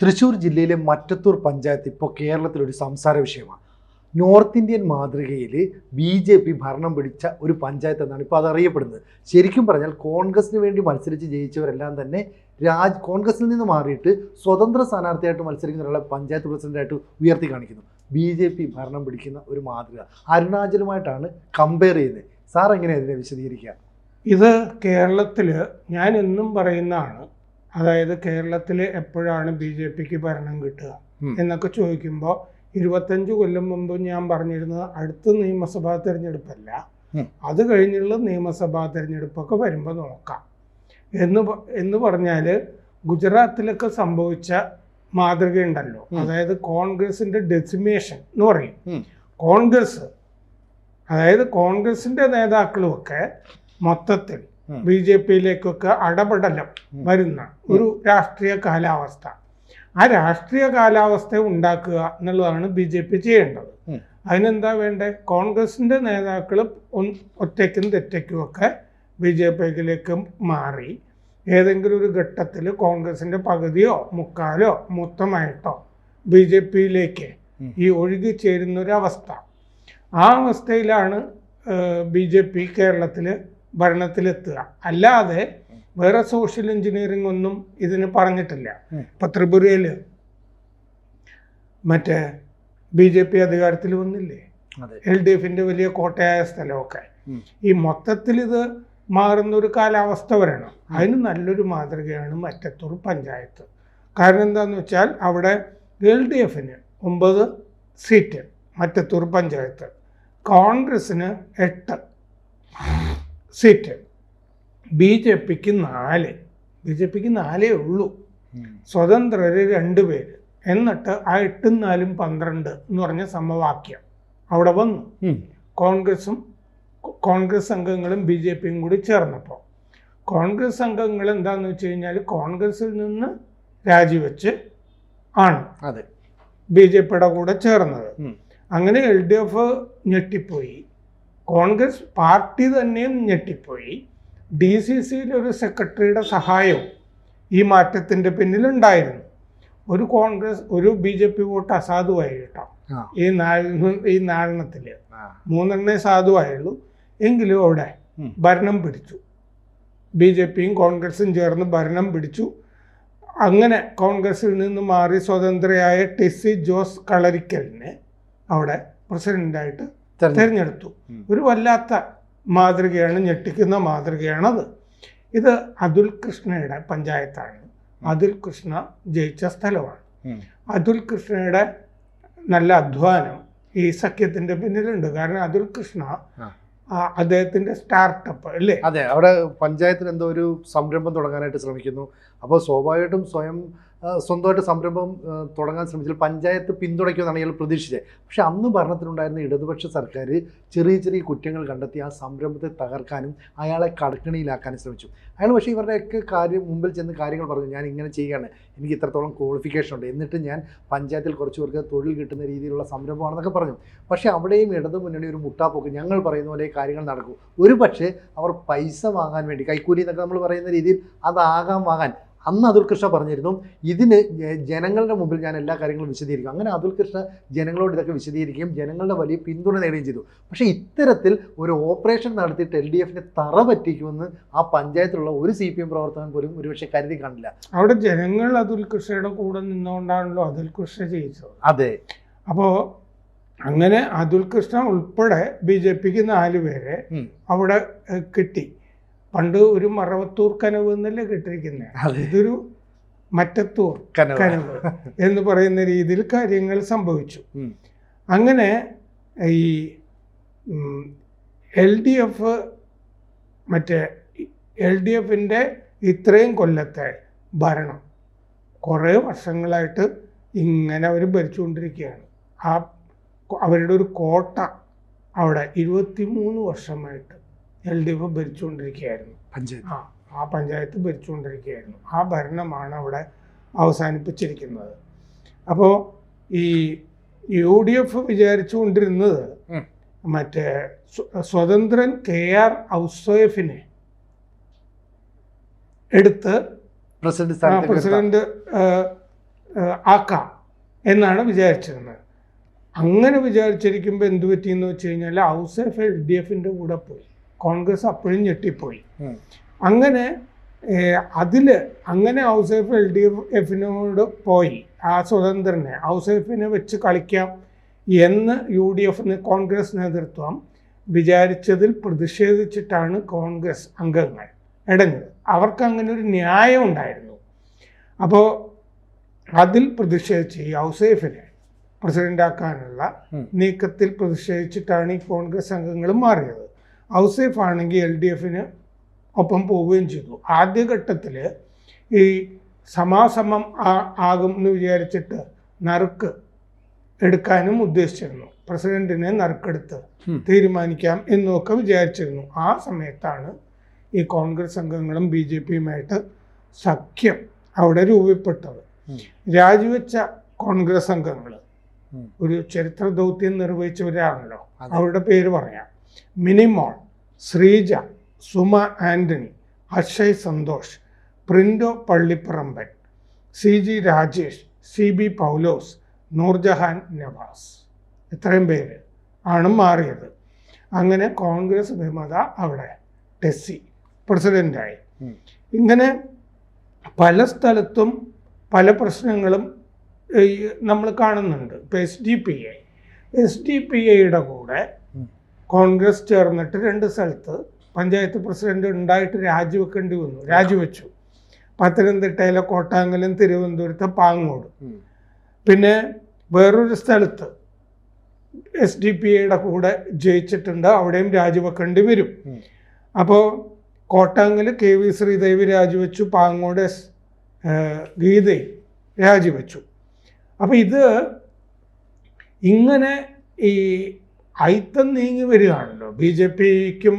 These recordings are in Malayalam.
തൃശ്ശൂർ ജില്ലയിലെ മറ്റത്തൂർ പഞ്ചായത്ത് ഇപ്പോൾ കേരളത്തിലൊരു സംസാര വിഷയമാണ്. നോർത്ത് ഇന്ത്യൻ മാതൃകയിൽ ബി ജെ പി ഭരണം പിടിച്ച ഒരു പഞ്ചായത്ത് എന്നാണ് ഇപ്പോൾ അതറിയപ്പെടുന്നത്. ശരിക്കും പറഞ്ഞാൽ കോൺഗ്രസിന് വേണ്ടി മത്സരിച്ച് ജയിച്ചവരെല്ലാം തന്നെ രാജ് കോൺഗ്രസിൽ നിന്ന് മാറിയിട്ട് സ്വതന്ത്ര സ്ഥാനാർത്ഥിയായിട്ട് മത്സരിക്കുന്ന ഒരാളെ പഞ്ചായത്ത് പ്രസിഡന്റായിട്ട് ഉയർത്തി കാണിക്കുന്നു. ബി ജെ പി ഭരണം പിടിക്കുന്ന ഒരു മാതൃക. അരുണാചലുമായിട്ടാണ് കമ്പയർ ചെയ്യുന്നത്. സാർ എങ്ങനെയാണ് ഇതിനെ വിശദീകരിക്കുക? ഇത് കേരളത്തിൽ ഞാൻ എന്നും പറയുന്നതാണ്. അതായത് കേരളത്തിൽ എപ്പോഴാണ് ബി ജെ പിക്ക് ഭരണം കിട്ടുക? എന്നൊക്കെ ചോദിക്കുമ്പോൾ ഇരുപത്തഞ്ച് കൊല്ലം മുമ്പ് ഞാൻ പറഞ്ഞിരുന്നത് അടുത്ത നിയമസഭാ തിരഞ്ഞെടുപ്പല്ല. അത് കഴിഞ്ഞുള്ള നിയമസഭാ തിരഞ്ഞെടുപ്പൊക്കെ വരുമ്പോൾ നോക്കാം. എന്ന് എന്ന് പറഞ്ഞാൽ ഗുജറാത്തിലൊക്കെ സംഭവിച്ച മാതൃകയുണ്ടല്ലോ. അതായത് കോൺഗ്രസിന്റെ ഡെസിമേഷൻ എന്ന് പറയും. കോൺഗ്രസ് അതായത് കോൺഗ്രസിന്റെ നേതാക്കളുമൊക്കെ മൊത്തത്തിൽ. ബി ജെ പിയിലേക്കൊക്കെ അടപടലം വരുന്ന ഒരു രാഷ്ട്രീയ കാലാവസ്ഥ. ആ രാഷ്ട്രീയ കാലാവസ്ഥ ഉണ്ടാക്കുക എന്നുള്ളതാണ് ബി ജെ പി ചെയ്യേണ്ടത്. അതിനെന്താ വേണ്ടത് കോൺഗ്രസിന്റെ നേതാക്കൾ ഒറ്റയ്ക്കും തെറ്റയ്ക്കും ഒക്കെ ബി ജെ പിയിലേക്ക് മാറി. ഏതെങ്കിലും ഒരു ഘട്ടത്തിൽ കോൺഗ്രസിന്റെ പകുതിയോ മുക്കാലോ മൊത്തമായിട്ടോ ബി ജെ പിയിലേക്ക് ഈ ഒഴുകി ചേരുന്നൊരവസ്ഥ ഒരു അവസ്ഥ. ആ അവസ്ഥയിലാണ് ബി ജെ പി കേരളത്തിൽ ഭരണത്തിലെത്തുക. അല്ലാതെ വേറെ സോഷ്യൽ എഞ്ചിനീയറിംഗ് ഒന്നും ഇതിന് പറഞ്ഞിട്ടില്ല. ഇപ്പൊ ത്രിപുരയിൽ മറ്റേ ബി ജെ പി അധികാരത്തിൽ വന്നില്ലേ? എൽ ഡി എഫിന്റെ വലിയ കോട്ടയായ സ്ഥലമൊക്കെ. ഈ മൊത്തത്തിൽ ഇത് മാറുന്ന ഒരു കാലാവസ്ഥ വരണം. അതിന് നല്ലൊരു മാതൃകയാണ് മറ്റത്തൂർ പഞ്ചായത്ത്. കാരണം എന്താന്ന് വെച്ചാൽ അവിടെ എൽ ഡി എഫിന് ഒമ്പത് സീറ്റ് മറ്റത്തൂർ പഞ്ചായത്ത്. കോൺഗ്രസിന് എട്ട്. സീറ്റ് ബി ജെ പിക്ക് നാല്. ബി ജെ പിക്ക് നാലേ ഉള്ളൂ. സ്വതന്ത്രര് രണ്ട് പേര്. എന്നിട്ട് ആ എട്ടും നാലും പന്ത്രണ്ട് എന്ന് പറഞ്ഞ സമവാക്യം അവിടെ വന്നു. കോൺഗ്രസും കോൺഗ്രസ് അംഗങ്ങളും ബി ജെ പിയും കൂടി ചേർന്നപ്പോൾ കോൺഗ്രസ് അംഗങ്ങൾ എന്താന്ന് വെച്ച് കഴിഞ്ഞാൽ കോൺഗ്രസിൽ നിന്ന് രാജിവെച്ച് ആണ് അതെ. ബി ജെ പിയുടെ കൂടെ ചേർന്നത്. അങ്ങനെ എൽ ഡി എഫ് ഞെട്ടിപ്പോയി. കോൺഗ്രസ് പാർട്ടി തന്നെയും ഞെട്ടിപ്പോയി ഡി സി സിയിൽ ഒരു സെക്രട്ടറിയുടെ സഹായവും ഈ മാറ്റത്തിന്റെ പിന്നിലുണ്ടായിരുന്നു ഒരു കോൺഗ്രസ് ഒരു ബി ജെ പി വോട്ട് അസാധുവായി കേട്ടോ. ഈ നാലിന് ഈ നാലെണ്ണത്തിൽ. മൂന്നെണ്ണേ സാധുവായുള്ളൂ എങ്കിലും അവിടെ ഭരണം പിടിച്ചു ബി ജെ പിയും കോൺഗ്രസും ചേർന്ന് ഭരണം പിടിച്ചു അങ്ങനെ കോൺഗ്രസിൽ നിന്ന് മാറി സ്വതന്ത്രയായ ടെസ്സി ജോസ് കളരിക്കലിനെ അവിടെ പ്രസിഡന്റായിട്ട് തെരഞ്ഞെടുപ്പ്. തിരഞ്ഞെടുത്തു. ഒരു വല്ലാത്ത മാതൃകയാണ് ഞെട്ടിക്കുന്ന മാതൃകയാണത്. ഇത് അതുൽ കൃഷ്ണയുടെ പഞ്ചായത്താണ്. അതുൽ കൃഷ്ണ ജയിച്ച സ്ഥലമാണ്. അതുൽ കൃഷ്ണയുടെ നല്ല അധ്വാനം ഈ സഖ്യത്തിന്റെ പിന്നിലുണ്ട്. കാരണം അതുൽ കൃഷ്ണ അദ്ദേഹത്തിന്റെ സ്റ്റാർട്ടപ്പ് അല്ലേ? അതെ അവിടെ പഞ്ചായത്തിൽ എന്തോ ഒരു സംരംഭം തുടങ്ങാനായിട്ട് ശ്രമിക്കുന്നു. അപ്പോൾ സ്വാഭാവികമായിട്ടും സ്വയം സ്വന്തമായിട്ട് സംരംഭം തുടങ്ങാൻ ശ്രമിച്ചാൽ പഞ്ചായത്ത് പിന്തുണയ്ക്കുമെന്നാണ് ഇയാൾ പ്രതീക്ഷിച്ചത്. പക്ഷെ അന്ന് ഭരണത്തിലുണ്ടായിരുന്ന ഇടതുപക്ഷ സർക്കാർ ചെറിയ ചെറിയ കുറ്റങ്ങൾ കണ്ടെത്തി ആ സംരംഭത്തെ തകർക്കാനും അയാളെ കടക്കണിയിലാക്കാനും ശ്രമിച്ചു. അയാൾ പക്ഷേ ഇവരുടെയൊക്കെ കാര്യം മുമ്പിൽ ചെന്ന് കാര്യങ്ങൾ പറഞ്ഞു ഞാൻ ഇങ്ങനെ ചെയ്യുകയാണ് എനിക്ക് ഇത്രത്തോളം ക്വാളിഫിക്കേഷൻ ഉണ്ട്. എന്നിട്ട് ഞാൻ പഞ്ചായത്തിൽ കുറച്ച് പേർക്ക് തൊഴിൽ കിട്ടുന്ന രീതിയിലുള്ള സംരംഭമാണെന്നൊക്കെ പറഞ്ഞു. പക്ഷേ അവിടെയും ഇടതു മുന്നണി ഒരു മുട്ടാപ്പോക്ക് ഞങ്ങൾ പറയുന്ന പോലെ കാര്യങ്ങൾ നടക്കും. ഒരു പക്ഷേ അവർ പൈസ വാങ്ങാൻ വേണ്ടി കൈക്കൂലി എന്നൊക്കെ നമ്മൾ പറയുന്ന രീതിയിൽ അതാകാൻ വാങ്ങാൻ അന്ന് അതുൽ കൃഷ്ണ പറഞ്ഞിരുന്നു ഇതിന് ജനങ്ങളുടെ മുമ്പിൽ ഞാൻ എല്ലാ കാര്യങ്ങളും വിശദീകരിക്കും. അങ്ങനെ അതുൽ കൃഷ്ണ ജനങ്ങളോട് ഇതൊക്കെ വിശദീകരിക്കുകയും ജനങ്ങളുടെ വലിയ പിന്തുണ നേടുകയും ചെയ്തു. പക്ഷേ ഇത്തരത്തിൽ ഒരു ഓപ്പറേഷൻ നടത്തിയിട്ട് എൽ ഡി എഫിനെ തറ പറ്റിക്കുമെന്ന് ആ പഞ്ചായത്തിലുള്ള ഒരു സി പി എം പ്രവർത്തകൻ പോലും ഒരുപക്ഷെ കരുതി കാണില്ല. അവിടെ ജനങ്ങൾ അതുൽ കൃഷ്ണയുടെ കൂടെ നിന്നുകൊണ്ടാണല്ലോ അതുൽ കൃഷ്ണ ജയിച്ചത്. അതെ. അപ്പോൾ അങ്ങനെ അതുൽ കൃഷ്ണ ഉൾപ്പെടെ ബി ജെ പിക്ക് നാല് പേരെ അവിടെ കിട്ടി. പണ്ട് ഒരു മറവത്തൂർ കനവ് എന്നല്ലേ കേട്ടിരിക്കുന്നത് ഇതൊരു മറ്റത്തൂർ. കനവ്. എന്ന് പറയുന്ന രീതിയിൽ കാര്യങ്ങൾ സംഭവിച്ചു. അങ്ങനെ ഈ എൽ ഡി എഫ് മറ്റേ എൽ ഡി എഫിന്റെ ഇത്രയും കൊല്ലത്തെ ഭരണം കുറേ വർഷങ്ങളായിട്ട് ഇങ്ങനെ അവർ ഭരിച്ചുകൊണ്ടിരിക്കുകയാണ്. ആ അവരുടെ ഒരു കോട്ട അവിടെ ഇരുപത്തി മൂന്ന് വർഷമായിട്ട് എൽ ഡി എഫ് ഭരിച്ചുകൊണ്ടിരിക്കുകയായിരുന്നു. പഞ്ചായത്ത്. ആ ആ പഞ്ചായത്ത് ഭരിച്ചുകൊണ്ടിരിക്കുകയായിരുന്നു. ആ ഭരണമാണ് അവിടെ അവസാനിപ്പിച്ചിരിക്കുന്നത്. അപ്പോൾ ഈ യു ഡി എഫ് വിചാരിച്ചുകൊണ്ടിരുന്നത്. മറ്റേ സ്വതന്ത്രൻ കെ ആർ ഔസേഫിനെ എടുത്ത് പ്രസിഡന്റ് പ്രസിഡന്റ് ആക്കാം എന്നാണ് വിചാരിച്ചിരുന്നത്. അങ്ങനെ വിചാരിച്ചിരിക്കുമ്പോൾ എന്ത് പറ്റിയെന്ന് വെച്ച് കഴിഞ്ഞാൽ ഔസേഫ് എൽ ഡി എഫിന്റെ കൂടെ പോയി. കോൺഗ്രസ് അപ്പോഴും ഞെട്ടിപ്പോയി. അങ്ങനെ അതിൽ അങ്ങനെ ഹൗസ് എഫ് എൽ ഡി എഫിനോട് പോയി. ആ സ്വതന്ത്രനെ ഹൗസ് എഫിനെ വെച്ച് കളിക്കാം എന്ന് യു ഡി എഫ് കോൺഗ്രസ് നേതൃത്വം വിചാരിച്ചതിൽ പ്രതിഷേധിച്ചിട്ടാണ് കോൺഗ്രസ് അംഗങ്ങൾ ഇടഞ്ഞത്. അവർക്ക് അങ്ങനെ ഒരു ന്യായം ഉണ്ടായിരുന്നു. അപ്പോൾ അതിൽ പ്രതിഷേധിച്ച് ഈ ഔസേഫിനെ പ്രസിഡന്റാക്കാനുള്ള ആക്കാനുള്ള നീക്കത്തിൽ പ്രതിഷേധിച്ചിട്ടാണ് ഈ കോൺഗ്രസ് അംഗങ്ങൾ മാറിയത്. ഔസേഫ് ആണെങ്കിൽ എൽ ഡി എഫിന് ഒപ്പം പോവുകയും ചെയ്തു. ആദ്യഘട്ടത്തിൽ ഈ സമാസമം ആകും എന്ന് വിചാരിച്ചിട്ട് നറുക്ക് എടുക്കാനും ഉദ്ദേശിച്ചിരുന്നു. പ്രസിഡന്റിനെ നറുക്കെടുത്ത്. തീരുമാനിക്കാം എന്നൊക്കെ വിചാരിച്ചിരുന്നു. ആ സമയത്താണ് ഈ കോൺഗ്രസ് അംഗങ്ങളും ബി ജെ പിയുമായിട്ട് സഖ്യം അവിടെ രൂപപ്പെട്ടത്. രാജിവെച്ച കോൺഗ്രസ് അംഗങ്ങൾ ഒരു ചരിത്ര ദൗത്യം നിർവഹിച്ചവരാണല്ലോ. അവരുടെ പേര് പറയാം. Minimol Sreeja Suma Antony Akshay Santhosh Prindo Pallipparamban C G Rajesh C B Paulose Noorjahan Navas. ഇത്രയും പേര് ആണ് മാറിയത്. അങ്ങനെ കോൺഗ്രസ് വിമത അവിടെ ടെസ്സി പ്രസിഡന്റായി ഇങ്ങനെ പല സ്ഥലത്തും പല പ്രശ്നങ്ങളും നമ്മൾ കാണുന്നുണ്ട്. ഇപ്പോൾ S D P I S D P ഐയുടെ കൂടെ. കോൺഗ്രസ് ചേർന്നിട്ട് രണ്ട് സ്ഥലത്ത് പഞ്ചായത്ത് പ്രസിഡന്റ് ഉണ്ടായിട്ട് രാജിവെക്കേണ്ടി വന്നു രാജിവെച്ചു. പത്തനംതിട്ടയിലെ കോട്ടാങ്കലും തിരുവനന്തപുരത്തെ പാങ്ങോട്. പിന്നെ വേറൊരു സ്ഥലത്ത് എസ് ഡി പി ഐയുടെ കൂടെ ജയിച്ചിട്ടുണ്ട് അവിടെയും രാജിവെക്കേണ്ടി വരും. അപ്പോൾ കോട്ടാങ്കൽ കെ വി ശ്രീദേവി രാജിവെച്ചു പാങ്ങോട് എസ് ഗീതയും രാജിവെച്ചു. അപ്പോൾ ഇത് ഇങ്ങനെ ഈ അയിത്തം നീങ്ങി വരികയാണല്ലോ. ബി ജെ പിക്കും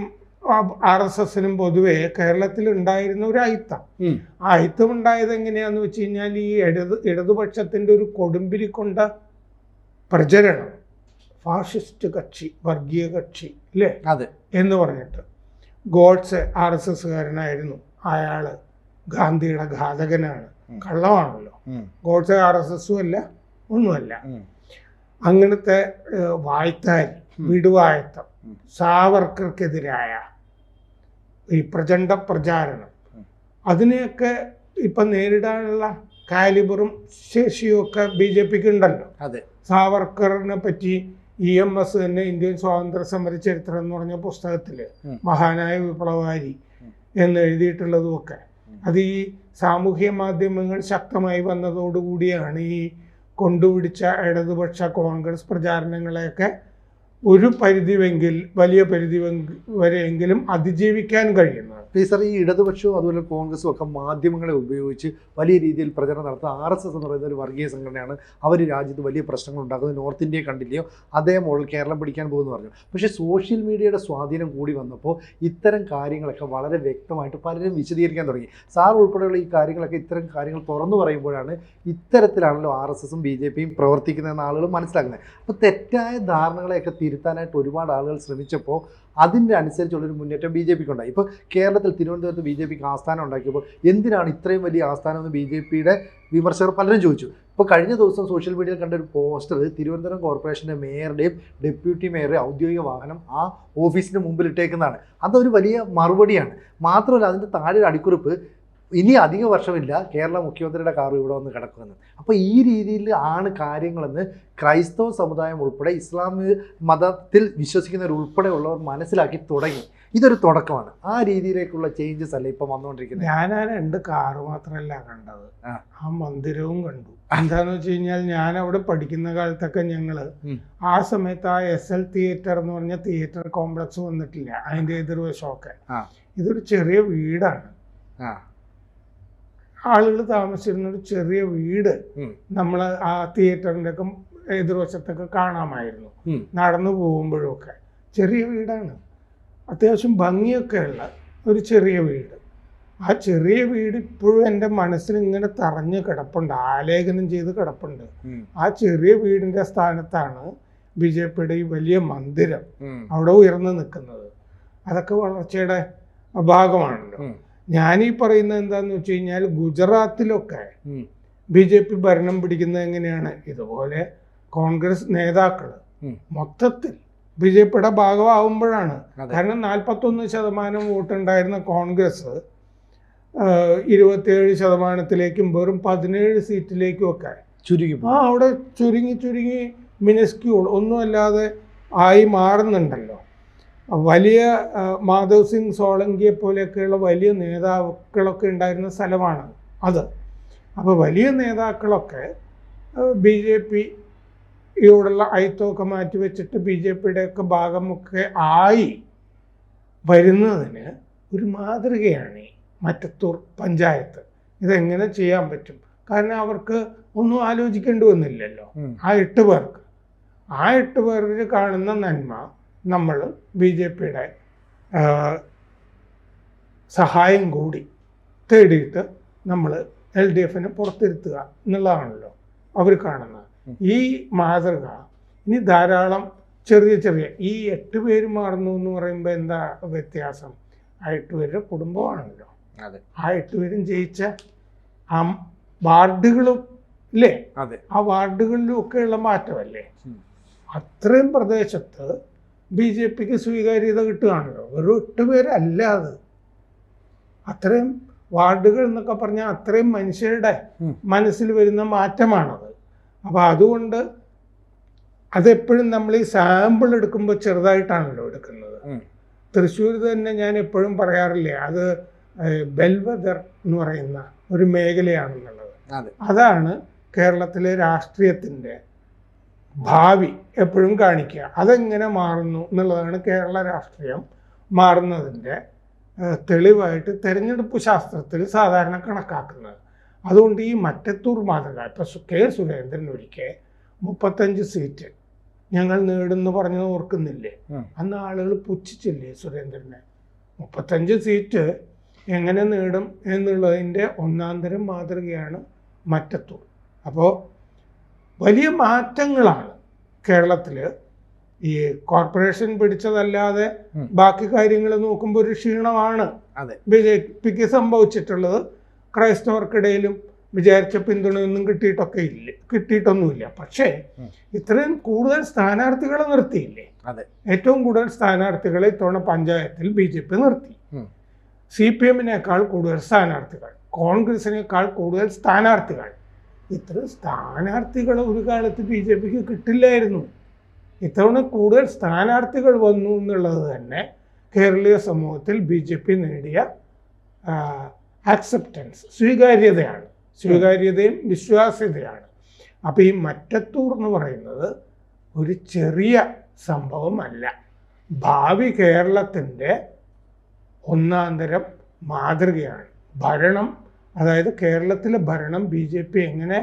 ആർ എസ് എസിനും പൊതുവെ കേരളത്തിൽ ഉണ്ടായിരുന്ന ഒരു അയിത്തം. ആ അയിത്തം ഉണ്ടായത് എങ്ങനെയാന്ന് വെച്ച് കഴിഞ്ഞാൽ ഈ ഇടത് ഇടതുപക്ഷത്തിന്റെ ഒരു കൊടുമ്പിരി കൊണ്ട പ്രചരണം ഫാഷിസ്റ്റ് കക്ഷി വർഗീയ കക്ഷി അല്ലേ അതെ. എന്ന് പറഞ്ഞിട്ട് ഗോഡ്സ് ആർ എസ് എസ്സുകാരനായിരുന്നു. അയാൾ ഗാന്ധിയുടെ ഘാതകനാണ്. കള്ളമാണല്ലോ. ഗോഡ്സ് ആർ എസ് എസും അല്ല ഒന്നുമല്ല. അങ്ങനത്തെ വായ്ത്താരി. വിടുവായത്തം. സാവർക്കർക്കെതിരായ ഈ പ്രചണ്ഡ പ്രചാരണം. അതിനെയൊക്കെ ഇപ്പം നേരിടാനുള്ള കാലിബറും ശേഷിയും ഒക്കെ ബി ജെ പിക്ക് ഉണ്ടല്ലോ അതെ. സാവർക്കറിനെ പറ്റി ഇ എം എസ് തന്നെ ഇന്ത്യൻ സ്വാതന്ത്ര്യ സമര ചരിത്രം എന്ന് പറഞ്ഞ പുസ്തകത്തിൽ മഹാനായ വിപ്ലവകാരി എന്ന് എഴുതിയിട്ടുള്ളതുമൊക്കെ. ഒക്കെ അത് ഈ സാമൂഹ്യ മാധ്യമങ്ങൾ ശക്തമായി വന്നതോടുകൂടിയാണ് ഈ കൊണ്ടുപിടിച്ച ഇടതുപക്ഷ കോൺഗ്രസ് പ്രചാരണങ്ങളെയൊക്കെ ഒരു പരിധിവെങ്കിൽ വലിയ പരിധി വരെയെങ്കിലും അതിജീവിക്കാൻ കഴിയുന്നത് ടീച്ചർ ഈ ഇടതുപക്ഷവും അതുപോലെ കോൺഗ്രസും ഒക്കെ മാധ്യമങ്ങളെ ഉപയോഗിച്ച് വലിയ രീതിയിൽ പ്രചരണം നടത്തുക ആർ എസ് എസ് എന്ന് പറയുന്ന ഒരു വർഗീയ സംഘടനയാണ് അവർ രാജ്യത്ത് വലിയ പ്രശ്നങ്ങൾ ഉണ്ടാക്കുന്നത്. നോർത്ത് ഇന്ത്യയെ കണ്ടില്ലയോ? അതേ മോഡൽ കേരളം പിടിക്കാൻ പോകുമെന്ന് പറഞ്ഞു. പക്ഷേ സോഷ്യൽ മീഡിയയുടെ സ്വാധീനം കൂടി വന്നപ്പോൾ ഇത്തരം കാര്യങ്ങളൊക്കെ വളരെ വ്യക്തമായിട്ട് പലരും വിശദീകരിക്കാൻ തുടങ്ങി. സാർ ഉൾപ്പെടെയുള്ള ഈ കാര്യങ്ങളൊക്കെ ഇത്തരം കാര്യങ്ങൾ തുറന്നു പറയുമ്പോഴാണ് ഇത്തരത്തിലാണല്ലോ ആർ എസ് എസും ബി ജെ പിയും പ്രവർത്തിക്കുന്നതെന്ന് ആളുകൾ മനസ്സിലാക്കുന്നത്. അപ്പോൾ തെറ്റായ ധാരണകളെയൊക്കെ തിരുത്താനായിട്ട് ഒരുപാട് ആളുകൾ ശ്രമിച്ചപ്പോൾ അതിന്റെ അനുസരിച്ചുള്ളൊരു മുന്നേറ്റം ബി ജെ പിക്ക് ഉണ്ടായി ഇപ്പോൾ കേരളത്തിൽ തിരുവനന്തപുരത്ത് ബി ജെ പിക്ക് ആസ്ഥാനം ഉണ്ടാക്കിയപ്പോൾ എന്തിനാണ് ഇത്രയും വലിയ ആസ്ഥാനം എന്ന് ബി ജെ പിയുടെ വിമർശകർ പലരും ചോദിച്ചു. ഇപ്പോൾ കഴിഞ്ഞ ദിവസം സോഷ്യൽ മീഡിയയിൽ കണ്ട ഒരു പോസ്റ്റർ തിരുവനന്തപുരം കോർപ്പറേഷന്റെ മേയറുടെയും ഡെപ്യൂട്ടി മേയറുടെയും ഔദ്യോഗിക വാഹനം ആ ഓഫീസിന്റെ മുമ്പിൽ ഇട്ടേക്കുന്നതാണ്. അതൊരു വലിയ മറുപടിയാണ്. മാത്രമല്ല അതിന്റെ താഴെ ഒരു അടിക്കുറിപ്പ് ഇനി അധിക വർഷമില്ല കേരള മുഖ്യമന്ത്രിയുടെ കാർ ഇവിടെ വന്ന് കിടക്കുമെന്ന് അപ്പോൾ ഈ രീതിയിൽ ആണ് കാര്യങ്ങളെന്ന് ക്രൈസ്തവ സമുദായം ഉൾപ്പെടെ ഇസ്ലാമിക മതത്തിൽ വിശ്വസിക്കുന്നവർ ഉൾപ്പെടെ ഉള്ളവർ മനസ്സിലാക്കി തുടങ്ങി. ഇതൊരു തുടക്കമാണ്. ആ രീതിയിലേക്കുള്ള ചേഞ്ചസ് അല്ലേ ഇപ്പം വന്നുകൊണ്ടിരിക്കുന്നത്? ഞാൻ ആ രണ്ട് കാറ് മാത്രമല്ല കണ്ടത്. ആ. മന്ദിരവും കണ്ടു. എന്താന്ന് വെച്ച് കഴിഞ്ഞാൽ ഞാൻ അവിടെ പഠിക്കുന്ന കാലത്തൊക്കെ ഞങ്ങൾ ആ സമയത്ത് ആ എസ് എൽ തിയേറ്റർ എന്ന് പറഞ്ഞ തിയേറ്റർ കോംപ്ലക്സ് വന്നിട്ടില്ല. അതിന്റെ എതിർവശമൊക്കെ. ഇതൊരു ചെറിയ വീടാണ്. ആളുകൾ താമസിച്ചിരുന്ന ഒരു ചെറിയ വീട്. നമ്മൾ ആ തിയേറ്ററിന്റെ ഒക്കെ എതിർവശത്തൊക്കെ കാണാമായിരുന്നു. നടന്നു പോകുമ്പോഴൊക്കെ. ചെറിയ വീടാണ്. അത്യാവശ്യം ഭംഗിയൊക്കെ ഉള്ള ഒരു ചെറിയ വീട്. ആ ചെറിയ വീട് ഇപ്പോഴും എന്റെ മനസ്സിൽ ഇങ്ങനെ തറഞ്ഞ് കിടപ്പുണ്ട് ആലേഖനം ചെയ്ത് കിടപ്പുണ്ട്. ആ ചെറിയ വീടിന്റെ സ്ഥാനത്താണ് ബി ജെ പിയുടെ ഈ വലിയ മന്ദിരം. അവിടെ ഉയർന്നു നിൽക്കുന്നത്. അതൊക്കെ വളർച്ചയുടെ ഭാഗമാണല്ലോ. ഞാൻ ഞാനീ പറയുന്നത് എന്താന്ന് വെച്ച് കഴിഞ്ഞാൽ ഗുജറാത്തിലൊക്കെ. ബി ജെ പി ഭരണം പിടിക്കുന്നത് എങ്ങനെയാണ്? ഇതുപോലെ കോൺഗ്രസ് നേതാക്കൾ. മൊത്തത്തിൽ ബി ജെ പിയുടെ ഭാഗമാകുമ്പോഴാണ് കാരണം നാൽപ്പത്തൊന്ന് ശതമാനം വോട്ടുണ്ടായിരുന്ന കോൺഗ്രസ് ഇരുപത്തിയേഴ് ശതമാനത്തിലേക്കും വെറും പതിനേഴ് സീറ്റിലേക്കും ഒക്കെ ചുരുങ്ങി ആ അവിടെ ചുരുങ്ങി ചുരുങ്ങി മിനിസ്ക്യൂൾ ഒന്നുമല്ലാതെ ആയി മാറുന്നുണ്ടല്ലോ. വലിയ മാധവ് സിംഗ് സോളങ്കിയെ പോലെയൊക്കെയുള്ള വലിയ നേതാക്കളൊക്കെ ഉണ്ടായിരുന്ന സ്ഥലമാണ് അത്. അപ്പോൾ വലിയ നേതാക്കളൊക്കെ ബി ജെ പി യോടുള്ള അയിത്തമൊക്കെ മാറ്റിവെച്ചിട്ട് ബി ജെ പിയുടെയൊക്കെ ഭാഗമൊക്കെ ആയി വരുന്നതിന് ഒരു മാതൃകയാണ് ഈ മറ്റത്തൂർ പഞ്ചായത്ത്. ഇതെങ്ങനെ ചെയ്യാൻ പറ്റും? കാരണം അവർക്ക് ഒന്നും ആലോചിക്കേണ്ടി വന്നില്ലല്ലോ. ആ എട്ട് പേർക്ക്. ആ എട്ട് പേരിൽ കാണുന്ന നന്മ നമ്മൾ ബി ജെ പിയുടെ സഹായം കൂടി തേടിയിട്ട് നമ്മൾ എൽ ഡി എഫിനെ പുറത്തിരുത്തുക എന്നുള്ളതാണല്ലോ അവർ കാണുന്നത്. ഈ മാതൃക ഇനി ധാരാളം ചെറിയ ചെറിയ ഈ എട്ട് പേര് മാറുന്നു എന്ന് പറയുമ്പോൾ എന്താ വ്യത്യാസം? ആ എട്ട് പേരുടെ കുടുംബമാണല്ലോ. ആ എട്ട് പേരും ജയിച്ച ആ വാർഡുകളും ഇല്ലേ? അതെ. ആ വാർഡുകളിലും ഒക്കെയുള്ള മാറ്റമല്ലേ. അത്രയും പ്രദേശത്ത് ബി ജെ പിക്ക് സ്വീകാര്യത കിട്ടുകയാണല്ലോ. വെറും എട്ട് പേരല്ല അത്. അത്രയും വാർഡുകൾ എന്നൊക്കെ പറഞ്ഞാൽ അത്രയും മനുഷ്യരുടെ മനസ്സിൽ വരുന്ന മാറ്റമാണത്. അപ്പോൾ അതുകൊണ്ട് അതെപ്പോഴും നമ്മൾ ഈ സാമ്പിൾ എടുക്കുമ്പോൾ ചെറുതായിട്ടാണല്ലോ എടുക്കുന്നത്. തൃശ്ശൂർ തന്നെ ഞാൻ എപ്പോഴും പറയാറില്ലേ അത് ബെൽവദർ എന്ന് പറയുന്ന ഒരു മേഖലയാണെന്നുള്ളത്. അതാണ് കേരളത്തിലെ രാഷ്ട്രീയത്തിന്റെ ഭാവി എപ്പോഴും കാണിക്കുക. അതെങ്ങനെ മാറുന്നു എന്നുള്ളതാണ് കേരള രാഷ്ട്രീയം മാറുന്നതിന്റെ തെളിവായിട്ട് തെരഞ്ഞെടുപ്പ് ശാസ്ത്രത്തിൽ സാധാരണ കണക്കാക്കുന്നത്. അതുകൊണ്ട് ഈ മറ്റത്തൂർ മാതൃക ഇപ്പം കെ സുരേന്ദ്രൻ ഒരിക്കൽ മുപ്പത്തഞ്ച് സീറ്റ് ഞങ്ങൾ നേടുന്നു പറഞ്ഞത് ഓർക്കുന്നില്ലേ. അന്ന് ആളുകൾ പുച്ഛിച്ചില്ലേ സുരേന്ദ്രനെ? മുപ്പത്തഞ്ച് സീറ്റ് എങ്ങനെ നേടും എന്നുള്ളതിന്റെ ഒന്നാന്തരം മാതൃകയാണ് മറ്റത്തൂർ. അപ്പോൾ വലിയ മാറ്റങ്ങളാണ് കേരളത്തിൽ ഈ കോർപ്പറേഷൻ പിടിച്ചതല്ലാതെ ബാക്കി കാര്യങ്ങൾ നോക്കുമ്പോൾ ഒരു ക്ഷീണമാണ് അതെ. ബി ജെ പിക്ക് സംഭവിച്ചിട്ടുള്ളത്. ക്രൈസ്തവർക്കിടയിലും വിചാരിച്ച പിന്തുണയൊന്നും കിട്ടിയിട്ടൊക്കെ ഇല്ല. കിട്ടിയിട്ടൊന്നുമില്ല. പക്ഷേ ഇത്രയും കൂടുതൽ സ്ഥാനാർത്ഥികളെ നിർത്തിയില്ലേ? ഏറ്റവും കൂടുതൽ സ്ഥാനാർത്ഥികളെ ഇത്തവണ പഞ്ചായത്തിൽ ബി ജെ പി നിർത്തി. സി പി എമ്മിനേക്കാൾ കൂടുതൽ സ്ഥാനാർത്ഥികൾ കോൺഗ്രസിനേക്കാൾ കൂടുതൽ സ്ഥാനാർത്ഥികൾ. ഇത്ര സ്ഥാനാർത്ഥികൾ ഒരു കാലത്ത് ബി ജെ പിക്ക് കിട്ടില്ലായിരുന്നു. ഇത്തവണ കൂടുതൽ സ്ഥാനാർത്ഥികൾ വന്നു എന്നുള്ളത് തന്നെ കേരളീയ സമൂഹത്തിൽ ബി ജെ പി നേടിയ ആക്സെപ്റ്റൻസ് സ്വീകാര്യതയാണ്. സ്വീകാര്യതയും വിശ്വാസ്യതയാണ്. അപ്പോൾ ഈ മറ്റത്തൂർ എന്ന് പറയുന്നത് ഒരു ചെറിയ സംഭവമല്ല. ഭാവി കേരളത്തിന്റെ ഒന്നാം തരം മാതൃകയാണ്. ഭരണം അതായത് കേരളത്തിലെ ഭരണം ബി ജെ പി എങ്ങനെ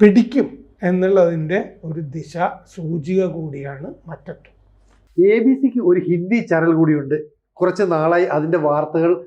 പിടിക്കും എന്നുള്ളതിന്റെ ഒരു ദിശ സൂചിക കൂടിയാണ് മറ്റത്തൂർ. എ ബി സിക്ക് ഒരു ഹിന്ദി ചാനൽ കൂടിയുണ്ട്. കുറച്ച് നാളായി അതിന്റെ വാർത്തകൾ